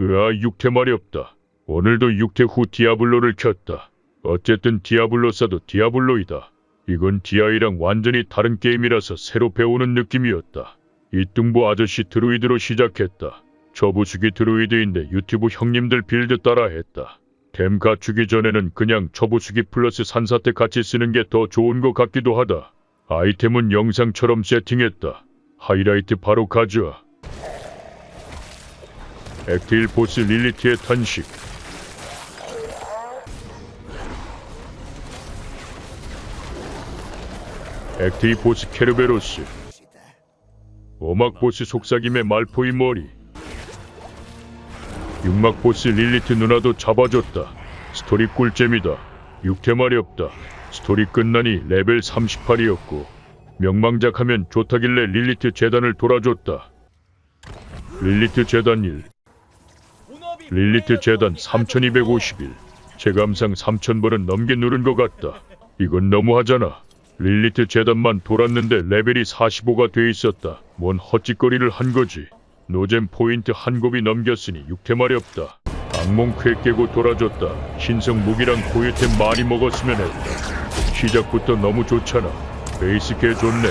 으아 육태 말이 없다. 오늘도 육태 후 디아블로를 켰다. 어쨌든 디아블로사도 디아블로이다. 이건 디아이랑 완전히 다른 게임이라서 새로 배우는 느낌이었다. 이뚱보 아저씨 드루이드로 시작했다. 저부수기 드루이드인데 유튜브 형님들 빌드 따라 했다. 템 갖추기 전에는 그냥 저부수기 플러스 산사태 같이 쓰는 게 더 좋은 것 같기도 하다. 아이템은 영상처럼 세팅했다. 하이라이트 바로 가져와. 액틸 보스 릴리트의 탄식. 액틸 보스 케르베로스. 오막 보스 속삭임의 말포이 머리. 육막 보스 릴리트 누나도 잡아줬다. 스토리 꿀잼이다. 육태 말이 없다. 스토리 끝나니 레벨 38이었고 명망작 하면 좋다길래 릴리트 재단을 돌아줬다. 릴리트 재단 1 릴리트 재단 3251 체감상 3000번은 넘게 누른 것 같다. 이건 너무하잖아. 릴리트 재단만 돌았는데 레벨이 45가 돼 있었다. 뭔 헛짓거리를 한 거지. 노잼 포인트 한 곱이 넘겼으니 육태말이 없다. 악몽 쾌 깨고 돌아줬다. 신성 무기랑 고유템 많이 먹었으면 했다. 시작부터 너무 좋잖아. 베이스 개 좋네.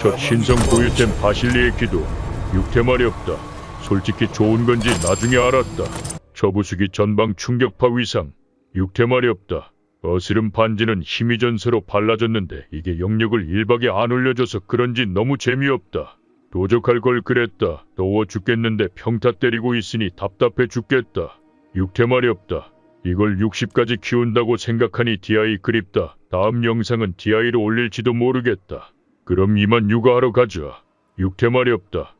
첫 신성 고유템 바실리의 기도. 육태말이 없다. 솔직히 좋은 건지 나중에 알았다. 저부수기 전방 충격파 위상. 육태말이 없다. 어스름 반지는 힘이 전세로 발라졌는데 이게 영역을 일박에 안 올려줘서 그런지 너무 재미없다. 도적할 걸 그랬다. 더워 죽겠는데 평타 때리고 있으니 답답해 죽겠다. 육태말이 없다. 이걸 60까지 키운다고 생각하니 DI 그립다. 다음 영상은 DI로 올릴지도 모르겠다. 그럼 이만 육아하러 가자. 육태말이 없다.